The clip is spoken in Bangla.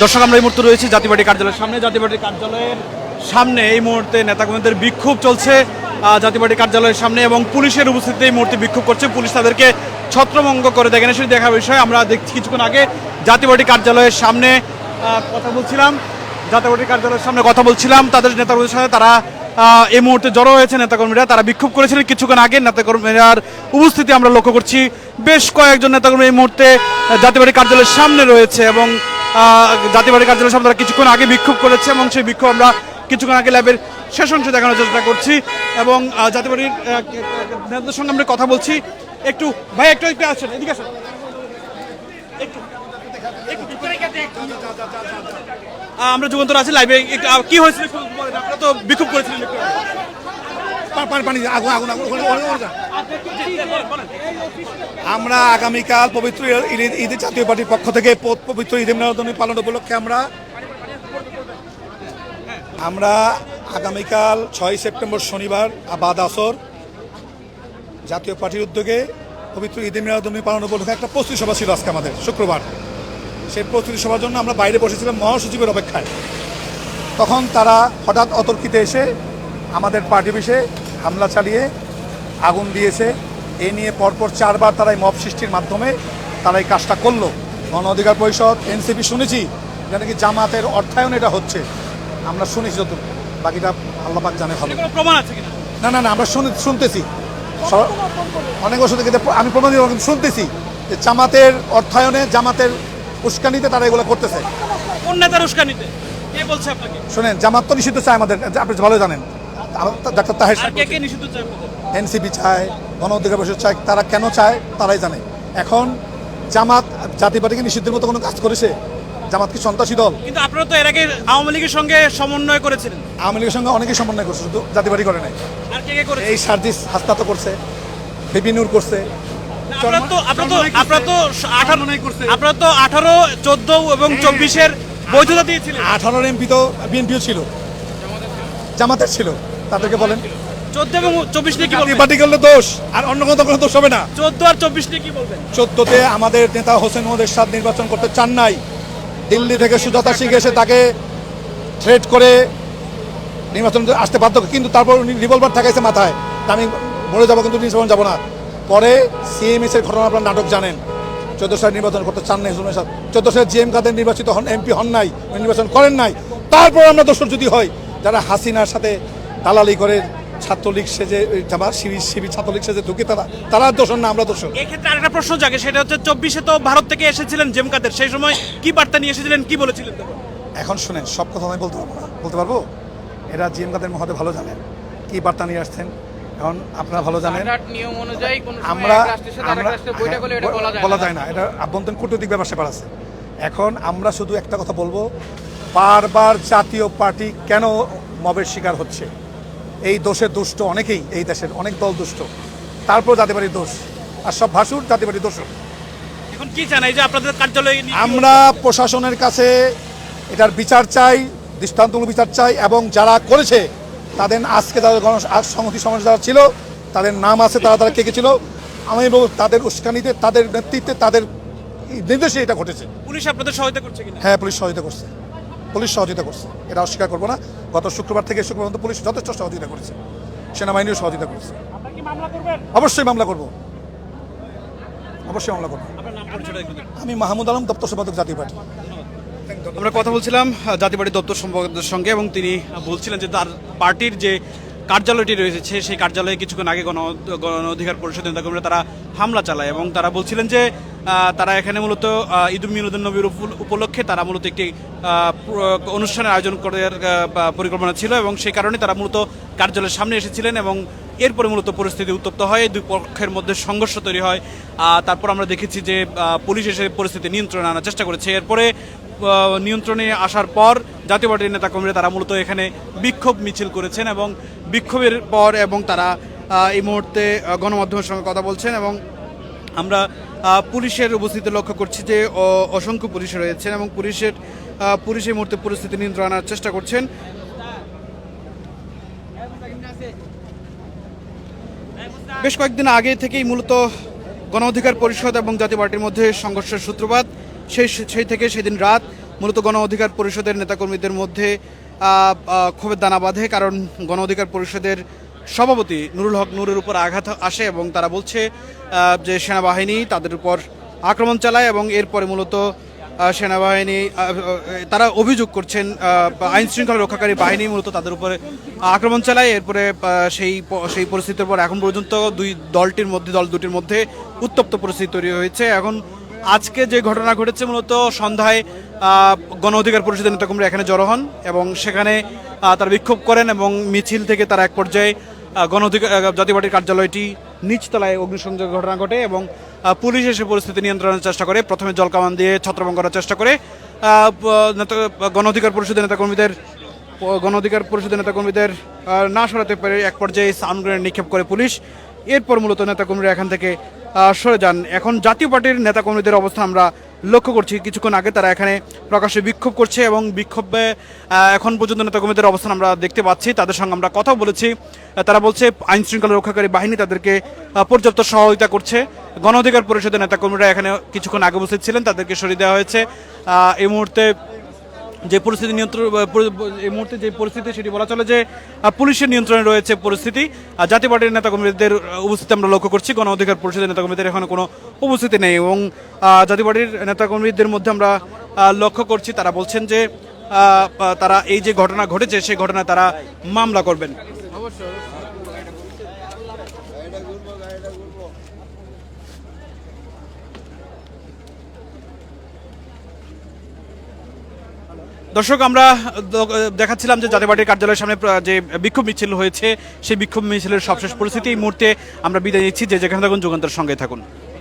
দর্শক, আমরা এই মুহূর্তে রয়েছি পার্টি কার্যালয়ের সামনে। পার্টি কার্যালয়ের সামনে এই মুহূর্তে নেতাকর্মীদের বিক্ষোভ চলছে পার্টি কার্যালয়ের সামনে এবং পুলিশের উপস্থিতিতে এই মুহূর্তে বিক্ষোভ করছে। পুলিশ তাদেরকে ছত্রভঙ্গ করে দেখেন সেটি দেখার বিষয়, আমরা দেখছি কিছুক্ষণ আগে পার্টি কার্যালয়ের সামনে কথা বলছিলাম। পার্টি কার্যালয়ের সামনে কথা বলছিলাম। তাদের নেতাকর্মীদের সাথে তারা এই মুহূর্তে জড়ো হয়েছে নেতাকর্মীরা। তারা বিক্ষোভ করেছিলেন কিছুক্ষণ আগে। নেতাকর্মীরার উপস্থিতি আমরা লক্ষ্য করছি। বেশ কয়েকজন নেতাকর্মী এই মুহূর্তে পার্টি কার্যালয়ের সামনে রয়েছে এবং পার্টি কার্যালয়ের সামনে তারা কিছুক্ষণ আগে বিক্ষোভ করেছে এবং সেই বিক্ষোভ আমরা কিছুক্ষণ আগে ল্যাবের শেষ অংশ দেখানোর চেষ্টা করছি এবং জাতীয় নেতাদের সঙ্গে আমরা কথা বলছি। একটু, ভাই, একটু একটু আসেন, এদিকে আসেন। আমরা যুগান্তর আছি, লাইভে কি হয়েছিল তো বিক্ষোভ করেছিলেন পানি, আগুন আগুন। আমরা আগামীকাল পবিত্র ঈদ ঈদ জাতীয় পার্টির পক্ষ থেকে পবিত্র ঈদ মিলাদুন্নবী পালন উপলক্ষে আমরা আমরা আগামীকাল ছয় সেপ্টেম্বর শনিবার বাদ আসর জাতীয় পার্টির উদ্যোগে পবিত্র ঈদ মিলাদুন্নবী পালন উপলক্ষে একটা প্রস্তুতি সভা ছিল আজকে আমাদের, শুক্রবার সেই প্রস্তুতি সভার জন্য আমরা বাইরে বসেছিলাম মহাসচিবের অপেক্ষায় তখন তারা হঠাৎ অতর্কিতে এসে আমাদের পার্টি অফিসে হামলা চালিয়ে আগুন দিয়েছে। এ নিয়ে পরপর চারবার তারা এই মব সৃষ্টির মাধ্যমে তারা এই কাজটা করল। গণ অধিকার পরিষদ এনসিপি শুনেছি যে নাকি জামাতের অর্থায়ন এটা হচ্ছে। আমরা শুনেছি যত বাকিটা আল্লাপাক জানে ভালো। প্রমাণ আছে না না না আমরা শুনে শুনতেছি। অনেক বছর থেকে আমি প্রমাণ দিব, কিন্তু শুনতেছি যে জামাতের অর্থায়নে জামাতের উস্কানিতে তারা এগুলো করতেছে। কোন নেতার উস্কানিতে? কে বলছে আপনাকে? শোনেন জামাত তো নিষিদ্ধ চায় আমাদের। আপনি ভালো জানেন। ডাক্তার তাহের? এনসিপি চায় গণ অধিকার পরিষদ চায় তারা কেন চায় তারাই জানে। এখন জামাত জাতি পার্টিকে নিষিদ্ধের মতো কোনো কাজ করেছে? জামাত কি সন্ত্রাসী দল? কিন্তু আপনারা তো এর আগে আওয়ামী লীগের সঙ্গে সমন্বয় করেছিলেন। আওয়ামী লীগের সঙ্গে অনেকেই সমন্বয় করছে শুধু জাতি পার্টি করে নাই। আর কে কে করেছেন এই সার্জিস হাস্তা তো করছে বিপিনুর করছে। আপনারা তো আপনারা তো। আপনারা তো আঠারো চোদ্দ এবং চব্বিশের বৈধতা দিয়েছিলেন। আঠারোর এমপি তো বিএনপিও ছিল। জামাতের ছিল। তাদেরকে বলেন। চোদ্দ এবং চব্বিশ নিয়ে কি বলবেন? পার্টি করলে দোষ আর অন্য কোনো কোনো দোষ হবে না। চোদ্দ আর চব্বিশ নিয়ে কি বলবেন? চোদ্দতে আমাদের নেতা হোসেন মোহাম্মদের সাথ নির্বাচন করতে চান নাই। দিল্লি থেকে সুজাতা সিং এসে তাকে থ্রেট করে নির্বাচন আসতে বাধ্য কিন্তু তারপর উনি রিভলভার থাকাইছে মাথায়। আমি মরে যাব কিন্তু নির্বাচন যাব না। পরে সিএমএস এর ঘটনা আপনার নাটক জানেন। চোদ্দ সালে নির্বাচন করতে চান নাই সাথে চোদ্দ সালে জিএম কাদের নির্বাচিত হন এমপি হন নাই নির্বাচন করেন নাই। তারপর আমরা দোষর যদি হয় যারা হাসিনার সাথে দালালি করে ছাত্রলীগ সেজে ওই জামা শিবির শিবির ছাত্রলীগ সেজে ঢুকে তারা তারা দোষর না আমরা দোষর এক্ষেত্রে আরেকটা প্রশ্ন জাগে সেটা হচ্ছে চব্বিশে তো ভারত থেকে এসেছিলেন জেম কাদের সেই সময় কি বার্তা নিয়ে এসেছিলেন কি বলেছিলেন এখন শুনেন সব কথা আমি বলতে পারব না। বলতে পারব? এরা জিএম কাদের মহতে ভালো জানেন। কি বার্তা নিয়ে আসছেন? এখন আপনারা ভালো জানেন। নিয়ম অনুযায়ী আমরা আমরা হ্যাঁ, বলা যায় না। যায় না। এটা আভ্যন্তরীণ কূটনৈতিক ব্যাপার স্যাপার আছে। এখন আমরা শুধু একটা কথা বলব বারবার জাতীয় পার্টি কেন মবের শিকার হচ্ছে? এই দোষের দুষ্ট অনেকেই এই দেশের অনেক দল দুষ্ট। তারপর পার্টির দোষ। আর সব ভাসুর পার্টির দোষ। এখন কি চান? এই যে আপনাদের কার্যালয়ে আমরা প্রশাসনের কাছে এটার বিচার চাই দৃষ্টান্তমূলক বিচার চাই এবং যারা করেছে তাদের আজকে তাদের গণ সংহতি সমাজ যারা ছিল তাদের নাম আছে তারা তারা কে কে ছিল আমি বলব তাদের উস্কানিতে তাদের নেতৃত্বে তাদের নির্দেশে এটা ঘটেছে। পুলিশ আপনাদের সহায়তা করছে হ্যাঁ পুলিশ সহায়তা করছে। পুলিশ সহযোগিতা করছে। এটা অস্বীকার করব না। গত শুক্রবার থেকে শুক্রবার পর্যন্ত পুলিশ যথেষ্ট সহযোগিতা করেছে। সেনাবাহিনীও সহযোগিতা করেছে। আপনারা কি মামলা করবেন? অবশ্যই মামলা করব। অবশ্যই মামলা করব। আমি মাহমুদ আলম দপ্তর সম্পাদক জাতীয় পার্টি। আমরা কথা বলছিলাম জাতীয় পার্টি দপ্তর সম্পাদকের সঙ্গে এবং তিনি বলছিলেন যে তার পার্টির যে কার্যালয়টি রয়েছে সেই কার্যালয়ে কিছুক্ষণ আগে গণ গণ অধিকার পরিষদ নেতাকর্মীরা তারা হামলা চালায় এবং তারা বলছিলেন যে তারা এখানে মূলত ঈদ মিনুদ্দিন নবীর উপলক্ষে তারা মূলত একটি অনুষ্ঠানের আয়োজন করার পরিকল্পনা ছিল এবং সেই কারণে তারা মূলত কার্যালয়ের সামনে এসেছিলেন এবং এরপরে মূলত পরিস্থিতি উত্তপ্ত হয়। দুই পক্ষের মধ্যে সংঘর্ষ তৈরি হয়। তারপর আমরা দেখেছি যে পুলিশ এসে পরিস্থিতি নিয়ন্ত্রণে আনার চেষ্টা করেছে। এরপরে নিয়ন্ত্রণে আসার পর জাতীয় পার্টির নেতা কর্মীরা তারা মূলত এখানে বিক্ষোভ মিছিল করেছেন এবং বিক্ষোভের পর এবং তারা এই মুহূর্তে গণমাধ্যমের সঙ্গে কথা বলছেন এবং আমরা পুলিশের উপস্থিতি লক্ষ্য করছি যে অসংখ্য পুলিশ রয়েছেন এবং পুলিশের পুলিশ এই মুহূর্তে পরিস্থিতি নিয়ন্ত্রণ আনার চেষ্টা করছেন। বেশ কয়েকদিন আগে থেকেই মূলত গণ অধিকার পরিষদ এবং জাতীয় পার্টির মধ্যে সংঘর্ষের সূত্রপাত। সেই সেই থেকে সেদিন রাত মূলত গণ অধিকার পরিষদের নেতাকর্মীদের মধ্যে ক্ষোভের দানা বাঁধে, কারণ গণ অধিকার পরিষদের সভাপতি নুরুল হক নূরের উপর আঘাত আসে এবং তারা বলছে যে সেনাবাহিনী তাদের উপর আক্রমণ চালায় এবং এরপরে মূলত সেনাবাহিনী তারা অভিযোগ করছেন আইন শৃঙ্খলা রক্ষাকারী বাহিনী মূলত তাদের উপরে আক্রমণ চালায়। এরপরে সেই সেই পরিস্থিতির পর এখন পর্যন্ত দুই দলটির মধ্যে, দল দুটির মধ্যে উত্তপ্ত পরিস্থিতি তৈরি হয়েছে। এখন আজকে যে ঘটনা ঘটেছে মূলত সন্ধ্যায় গণ অধিকার পরিষদের নেতাকর্মীরা এখানে জড়ো হন এবং সেখানে তারা বিক্ষোভ করেন এবং মিছিল থেকে তারা এক পর্যায়ে গণ অধিকার জাতীয় পার্টির কার্যালয়টি নিচতলায় অগ্নিসংযোগ ঘটনা ঘটে এবং পুলিশ এসে পরিস্থিতি নিয়ন্ত্রণের চেষ্টা করে। প্রথমে জলকামান দিয়ে ছত্রভঙ্গ করার চেষ্টা করে। গণ অধিকার পরিষদের নেতাকর্মীদের, গণ অধিকার পরিষদের নেতাকর্মীদের না সরাতে পেরে এক পর্যায়ে সাউন্ড গ্রেনেড নিক্ষেপ করে পুলিশ। এরপর মূলত নেতাকর্মীরা এখান থেকে সরে যান। এখন জাতীয় পার্টির নেতাকর্মীদের অবস্থা আমরা লক্ষ্য করছি। কিছুক্ষণ আগে তারা এখানে প্রকাশ্যে বিক্ষোভ করছে এবং বিক্ষোভে এখন পর্যন্ত নেতাকর্মীদের অবস্থান আমরা দেখতে পাচ্ছি। তাদের সঙ্গে আমরা কথা বলেছি। তারা বলছে আইন শৃঙ্খলা রক্ষাকারী বাহিনী তাদেরকে পর্যাপ্ত সহযোগিতা করছে। গণ অধিকার পরিষদের নেতাকর্মীরা এখানে কিছুক্ষণ আগে উপস্থিত ছিলেন। তাদেরকে সরিয়ে দেওয়া হয়েছে। এই মুহূর্তে যে পরিস্থিতি নিয়ন্ত্রণ এই মুহূর্তে যে পরিস্থিতি, সেটি বলা চলে যে পুলিশের নিয়ন্ত্রণে রয়েছে পরিস্থিতি। আর জাতীয় পার্টির নেতাকর্মীদের উপস্থিতি আমরা লক্ষ্য করছি। গণ অধিকার পরিষদের নেতাকর্মীদের এখানে কোনো উপস্থিতি নেই এবং জাতীয় পার্টির নেতাকর্মীদের মধ্যে আমরা লক্ষ্য করছি। তারা বলছেন যে তারা এই যে ঘটনা ঘটেছে, সেই ঘটনায় তারা মামলা করবেন। দর্শক, আমরা দেখাচ্ছিলাম যে জাতীয় পার্টির কার্যালয়ের সামনে যে বিক্ষোভ মিছিল হয়েছে, সেই বিক্ষোভ মিছিলের সবশেষ পরিস্থিতি এই মুহূর্তে আমরা বিদায় নিচ্ছি। যে যেখানে থাকুন, যুগান্তর সঙ্গে থাকুন।